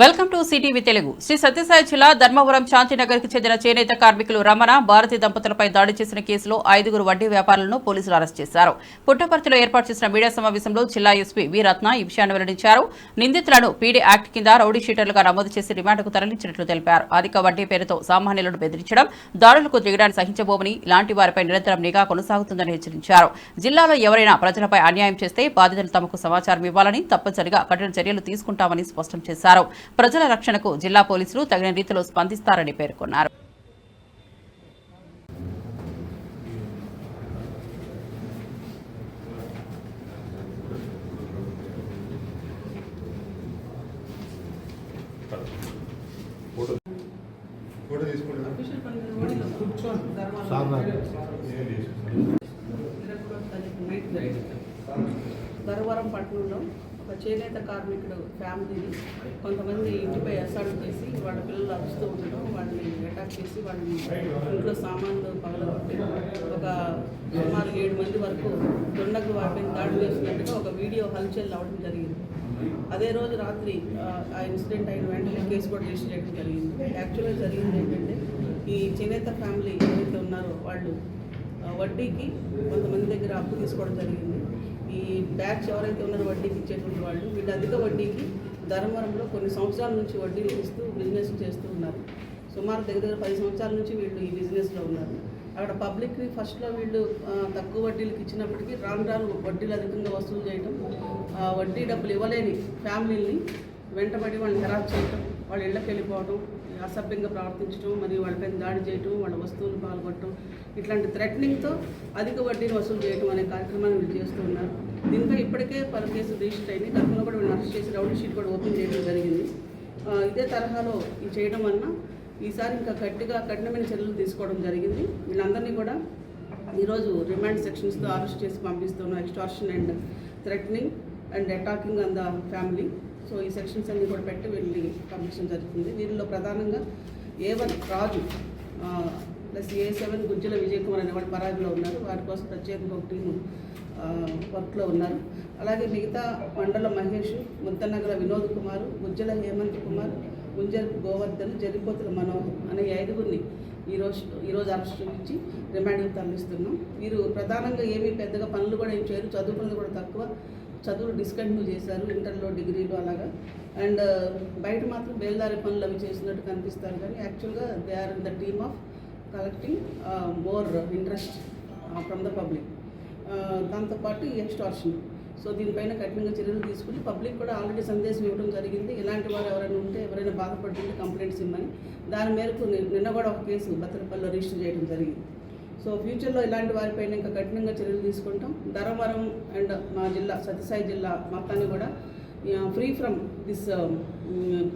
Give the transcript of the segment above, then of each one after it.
Welcome to CTV Telugu. Sri Sathya Sai Dharmavaram శాంతినగర్కి చెందిన చేనేత కార్మికులు రమణ భారతి దంపతులపై దాడి చేసిన కేసులో ఐదుగురు వడ్డీ వ్యాపారులను పోలీసులు అరెస్ట్ చేశారు. పుట్టపర్తిలో ఏర్పాటు చేసిన మీడియా సమావేశంలో జిల్లా ఎస్పీ వి రత్న ఈ విషయాన్ని వెల్లడించారు. నిందితులను పీడీ యాక్ట్ కింద రౌడీ షీటర్లుగా నమోదు చేసి రిమాండ్కు తరలించినట్లు తెలిపారు. అధిక వడ్డీ పేరుతో సామాన్యులను బెదిరించడం దాడులకు దిగడానికి సహించబోమని ఇలాంటి వారిపై నిరంతరం నిఘా కొనసాగుతుందని హెచ్చరించారు. జిల్లాలో ఎవరైనా ప్రజలపై అన్యాయం చేస్తే బాధితులు తమకు సమాచారం ఇవ్వాలని తప్పనిసరిగా కఠిన చర్యలు తీసుకుంటామని స్పష్టం చేశారు. ప్రజల రక్షణకు జిల్లా పోలీసులు తగిన రీతిలో స్పందిస్తారని పేర్కొన్నారు. ఫోటో ధర్వరం పట్టణంలో ఒక చేనేత కార్మికుడు ఫ్యామిలీని కొంతమంది ఇంటిపై అసాల్ట్ చేసి వాళ్ళ పిల్లలు అరుస్తూ ఉండడం వాళ్ళని అటాక్ చేసి వాళ్ళని ఇంట్లో సామాన్లు పగలగొట్టి ఒక సుమారు ఏడు మంది వరకు దొండకు వాటిని దాడి చేసినట్టుగా ఒక వీడియో హల్చల్ అవడం జరిగింది. అదే రోజు రాత్రి ఆ, ఇన్సిడెంట్ అయిన వెంటనే కేసు కూడా రిజిస్టర్ చేయడం జరిగింది. యాక్చువల్గా జరిగింది ఏంటంటే ఈ చేనేత ఫ్యామిలీ ఎవరైతే ఉన్నారో వాళ్ళు వడ్డీకి కొంతమంది దగ్గర అప్పు తీసుకోవడం జరిగింది. ఈ బ్యాచ్ ఎవరైతే ఉన్నారో వడ్డీకి ఇచ్చేటువంటి వాళ్ళు వీళ్ళు అధిక వడ్డీకి ధర్మవరంలో కొన్ని సంవత్సరాల నుంచి వడ్డీలు ఇస్తూ బిజినెస్ చేస్తూ ఉన్నారు. సుమారు దగ్గర దగ్గర పది సంవత్సరాల నుంచి వీళ్ళు ఈ బిజినెస్లో ఉన్నారు. అక్కడ పబ్లిక్ని ఫస్ట్లో వీళ్ళు తక్కువ వడ్డీలకు ఇచ్చినప్పటికీ రాను రాను వడ్డీలు అధికంగా వసూలు చేయటం ఆ, వడ్డీ డబ్బులు ఇవ్వలేని ఫ్యామిలీని వెంటబడి వాళ్ళని ఖరాబ్ చేయటం వాళ్ళ ఇళ్ళకి వెళ్ళిపోవడం అసభ్యంగా ప్రవర్తించడం మరియు వాళ్ళపైన దాడి చేయటం వాళ్ళ వస్తువులు పాల్గొట్టడం ఇట్లాంటి థ్రెటనింగ్తో అధిక వడ్డీని వసూలు చేయడం అనే కార్యక్రమాన్ని వీళ్ళు చేస్తూ ఉన్నారు. దీనిపై ఇప్పటికే పలు కేసులు రిజిస్టర్ అయినాయి. గతంలో కూడా వీళ్ళు అరెస్ట్ చేసి రౌడీ షీట్ కూడా ఓపెన్ చేయడం జరిగింది. ఇదే తరహాలో ఇది చేయడం వలన ఈసారి ఇంకా గట్టిగా కఠినమైన చర్యలు తీసుకోవడం జరిగింది. వీళ్ళందరినీ కూడా ఈరోజు రిమాండ్ సెక్షన్స్తో అరెస్ట్ చేసి పంపిస్తున్నాం extortion and threatening and attacking on the family. So ఈ సెక్షన్స్ అన్ని కూడా పెట్టి వీళ్ళని పంపించడం జరుగుతుంది. వీరిలో ప్రధానంగా A one Raju plus A seven Gujjala Vijay Kumar అనే వాడు పరాగిలో ఉన్నారు. వారి కోసం ప్రత్యేకంగా ఒక టీము వర్క్లో ఉన్నారు. అలాగే మిగతా మండల మహేష్ ముద్దనగల వినోద్ కుమార్ గుజ్జల హేమంత్ కుమార్ గుంజర్ గోవర్ధన్ జరిపోతుల మనోహర్ అనే ఐదుగురిని ఈరోజు ఈరోజు అరెస్ట్ చూపించి రిమాండ్కి తరలిస్తున్నాం. వీరు ప్రధానంగా ఏమీ పెద్దగా పనులు కూడా ఏం చేయరు చదువుకున్నది కూడా తక్కువ. చదువులు డిస్కంటిన్యూ చేశారు ఇంటర్లో డిగ్రీలు అలాగా. అండ్ బయట మాత్రం బేల్దారి పనులు అవి చేసినట్టు కనిపిస్తారు కానీ యాక్చువల్గా they are in the team of collecting more interest from the public దాంతోపాటు ఎక్స్టార్షన్ సో దీనిపైన కఠినంగా చర్యలు తీసుకుని పబ్లిక్ కూడా ఆల్రెడీ సందేశం ఇవ్వడం జరిగింది. ఇలాంటి వారు ఎవరైనా ఉంటే ఎవరైనా బాధపడుతుంటే కంప్లైంట్స్ ఇవ్వమని. దాని మేరకు నిన్న కూడా ఒక కేసు బత్తలపల్లిలో రిజిస్టర్ చేయడం జరిగింది. సో ఫ్యూచర్లో ఇలాంటి వారిపైన ఇంకా కఠినంగా చర్యలు తీసుకుంటాం. ధర్మవరం అండ్ మా జిల్లా సత్యసాయి జిల్లా మొత్తాన్ని కూడా free from this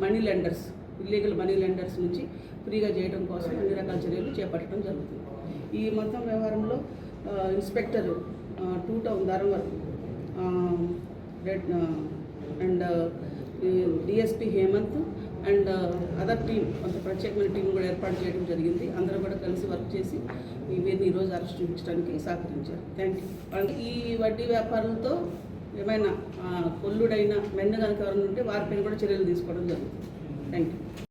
money lenders illegal money lenders నుంచి ఫ్రీగా చేయడం కోసం అన్ని రకాల చర్యలు చేపట్టడం జరుగుతుంది. ఈ మొత్తం వ్యవహారంలో inspector two town Dharmavaram and DSP Hemanth and other team కొంత ప్రత్యేకమైన టీం కూడా ఏర్పాటు చేయడం జరిగింది. అందరూ కూడా కలిసి వర్క్ చేసి ఈ వీరిని ఈరోజు అరెస్ట్ చూపించడానికి సహకరించారు. థ్యాంక్ యూ అలాగే ఈ వడ్డీ వ్యాపారులతో ఏమైనా uh, కొల్లుడైన మెన్న కనుక ఎవరైనా ఉంటే వారిపైన కూడా చర్యలు తీసుకోవడం జరుగుతుంది. Thank you